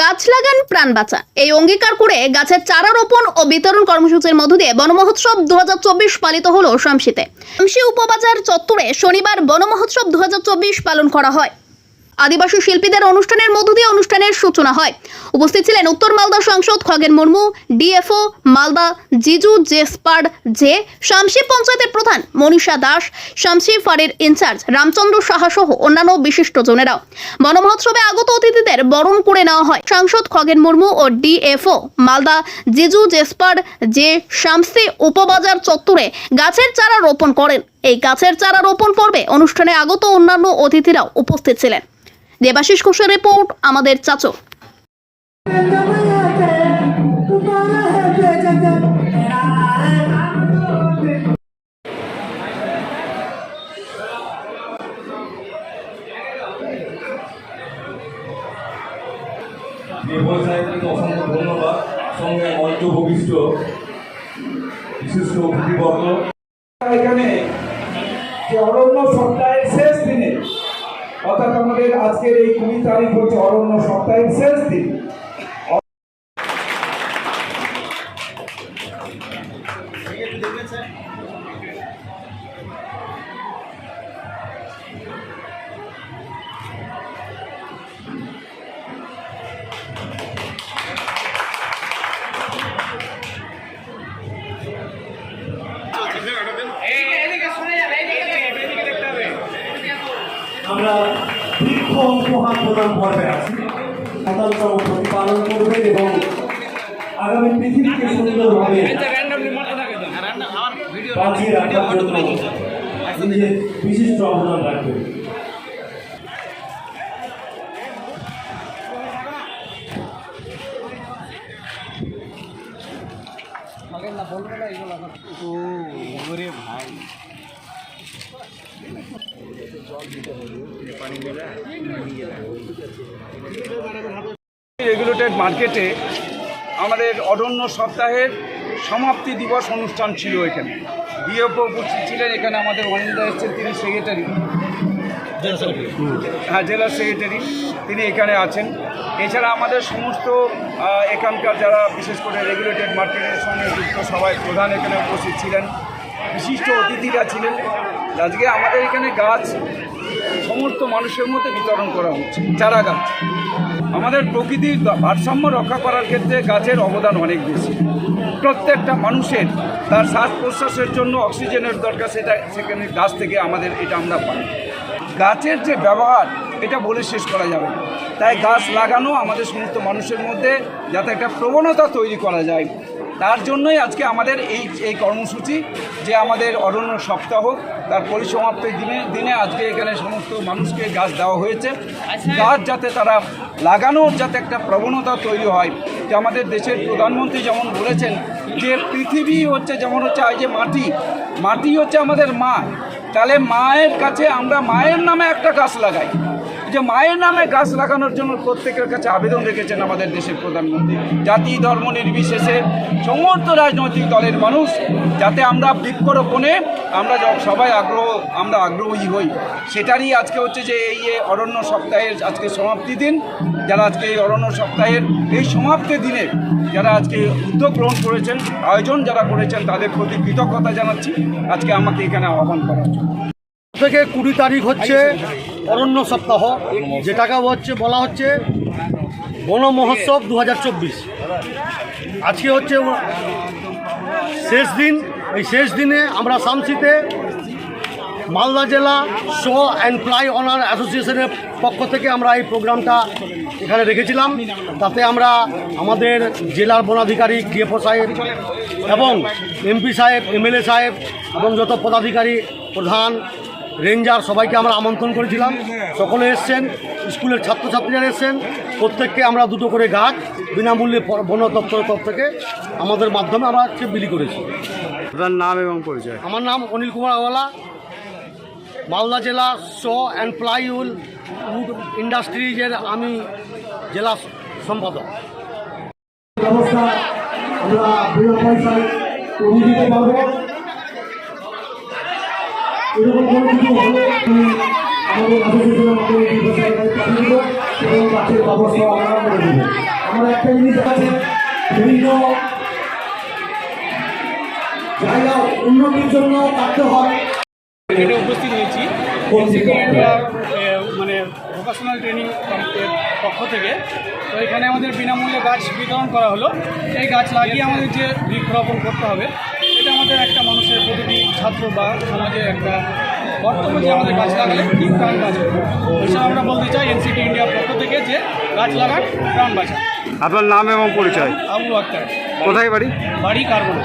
গাছ লাগান, প্রাণ বাঁচা। এই অঙ্গীকার করে গাছের চারা রোপণ ও বিতরণ কর্মসূচির মধ্য দিয়ে বনমহোৎসব দু হাজার চব্বিশ পালিত হলো শামসিতে শামসি উপবাজার চত্বরে শনিবার বনমহোৎসব দু হাজার চব্বিশ পালন করা হয়। আদিবাসী শিল্পীদের অনুষ্ঠানের মধ্য দিয়ে অনুষ্ঠানের সূচনা হয়। উপস্থিত ছিলেন উত্তর মালদা সাংসদ খগেন মুর্মু, ডিএফও মালদা জিজু জেসপার্ড জে শামসি পঞ্চায়েতের প্রধান মনীষা দাস শামসি ফারের ইনচার্জ রামচন্দ্র সাহা সহ অন্যান্য বিশিষ্টজনেরাও বনমহোৎসবে আগত অতিথিদের বরণ করে নেওয়া হয়। সাংসদ খগেন মুর্মু ও ডিএফও মালদা জিজু জেসপার্ড জে শামসি উপবাজার চত্বরে গাছের চারা রোপণ করেন। এই গাছের চারা রোপণ পর্বে অনুষ্ঠানে আগত অন্যান্য অতিথিরাও উপস্থিত ছিলেন। দেবাশিস ঘোষের রিপোর্ট আমাদের চাচো। সাহেবকে অসংখ্য ধন্যবাদ। সঙ্গে মঞ্চ ভূমিষ্ঠ বিশিষ্ট অতিথিবর্গ। এখানে যে অরণ্য সপ্তাহের শেষ দিনে, অর্থাৎ আমাদের আজকের এই কুড়ি তারিখ হচ্ছে অরণ্য সপ্তাহের শেষ দিন। আমরা বৃক্ষ উপহার প্রদান পর্বে আছি। সাধারণতম প্রতিপালন করবেন এবং আগামী পৃথিবীকে সুন্দরভাবে বাঁচিয়ে রাখার জন্য নিজের বিশিষ্ট অবদান রাখবেন। রেগুলেটেড মার্কেটে আমাদের অরণ্য সপ্তাহের সমাপ্তি দিবস অনুষ্ঠান ছিল এখানে। ডিএফও উপস্থিত ছিলেন, এখানে আমাদের অনিন্দা এসছেন, তিনি সেক্রেটারি হ্যাঁ জেলা সেক্রেটারি তিনি এখানে আছেন। এছাড়া আমাদের সমস্ত এখানকার যারা বিশেষ করে রেগুলেটেড মার্কেটের সঙ্গে যুক্ত সবাই প্রধান এখানে উপস্থিত ছিলেন। বিশিষ্ট অতিথিরা ছিলেন। আজকে আমাদের এখানে গাছ সমস্ত মানুষের মধ্যে বিতরণ করা হচ্ছে, চারা গাছ। আমাদের প্রকৃতির ভারসাম্য রক্ষা করার ক্ষেত্রে গাছের অবদান অনেক বেশি। প্রত্যেকটা মানুষের তার শ্বাস প্রশ্বাসের জন্য অক্সিজেনের দরকার, সেটা সেখানে গাছ থেকে আমাদের, এটা আমরা পাই। গাছের যে ব্যবহার এটা বলে শেষ করা যাবে তাই গাছ লাগানো আমাদের সমস্ত মানুষের মধ্যে যাতে একটা প্রবণতা তৈরি করা যায়। তার জন্যই আজকে আমাদের এই এই কর্মসূচি যে আমাদের অরণ্য সপ্তাহ, তার পরিসমাপ্তির দিনে দিনে আজকে এখানে সমস্ত মানুষকে গাছ দেওয়া হয়েছে। গাছ যাতে তারা লাগানোর যাতে একটা প্রবণতা তৈরি হয়, যে আমাদের দেশের প্রধানমন্ত্রী যেমন বলেছেন যে পৃথিবী হচ্ছে যেমন হচ্ছে এই যে মাটি মাটি হচ্ছে আমাদের মা। তাহলে মায়ের কাছে আমরা মায়ের নামে একটা গাছ লাগাই। যে মায়ের নামে গাছ লাগানোর জন্য প্রত্যেকের কাছে আবেদন রেখেছেন আমাদের দেশের প্রধানমন্ত্রী। জাতি, ধর্ম নির্বিশেষে সমস্ত রাজনৈতিক দলের মানুষ, যাতে আমরা বৃক্ষরোপণে আমরা সবাই আগ্রহ, আমরা আগ্রহী হই। সেটারই আজকে হচ্ছে যে এই অরণ্য সপ্তাহের আজকে সমাপ্তি দিন, যারা আজকে এই অরণ্য সপ্তাহের এই সমাপ্তি দিনে যারা আজকে উদ্যোগ গ্রহণ করেছেন, আয়োজন যারা করেছেন, তাদের প্রতি কৃতজ্ঞতা জানাচ্ছি। আজকে আমাকে এখানে আহ্বান জন্য। থেকে কুড়ি তারিখ হচ্ছে অরণ্য সপ্তাহ যেটাকে হচ্ছে, বলা হচ্ছে বন মহোৎসব দু হাজার চব্বিশ। আজকে হচ্ছে শেষ দিন, এই শেষ দিনে আমরা শামসিতে মালদা জেলা শো অ্যান্ড ফ্লাই অনার অ্যাসোসিয়েশনের পক্ষ থেকে আমরা এই প্রোগ্রামটা এখানে রেখেছিলাম। তাতে আমরা আমাদের জেলার বনাধিকারী ডিএফও সাহেব এবং এমপি সাহেব, এমএলএ সাহেব এবং যত পদাধিকারী প্রধান রেঞ্জার সবাইকে আমরা আমন্ত্রণ করেছিলাম। সকলে এসছেন স্কুলের ছাত্রছাত্রীরা এসছেন প্রত্যেককে আমরা দুটো করে গাছ বিনামূল্যে বন দপ্তরের তরফ থেকে আমাদের মাধ্যমে আমরা আজকে বিলি করেছি। আপনার নাম এবং পরিচয়? আমার নাম অনিল কুমার আওয়ালা। মালদা জেলা শো অ্যান্ড প্লাইউড উড ইন্ডাস্ট্রিজের আমি জেলা সম্পাদক। ব্যবস্থা আমরা বিনা পয়সায় দিতে পারব। এরকম কোনো কিছু হলে আমাদের অ্যাসোসিয়েশনের মাধ্যমে এই বিষয়ে পাঠিয়ে দেবো এবং গাছের ব্যবস্থা আপনারা করে দেবেন আমরা একটা জিনিস আছে বিভিন্ন জায়গা উন্নতির জন্য কাটতে হয় এখানে উপস্থিত হয়েছি মানে ভোকেশনাল ট্রেনিং এর পক্ষ থেকে। তো এখানে আমাদের বিনামূল্যে গাছ বিতরণ করা হলো। এই গাছ লাগিয়ে আমাদের যে বৃক্ষরোপণ করতে হবে আমাদের একটা মানুষের প্রতিটি ছাত্র বা সমাজে একটা কর্তব্য যে আমাদের গাছ লাগালে কি প্রাণ বাঁচবে? এসব আমরা বলতে চাই এনসিটি ইন্ডিয়ার পক্ষ থেকে যে গাছ লাগান প্রাণ বাঁচান। আপনার নাম এবং পরিচয়? আবু আক্তার। কোথায় বাড়ি? বাড়ি কার্বন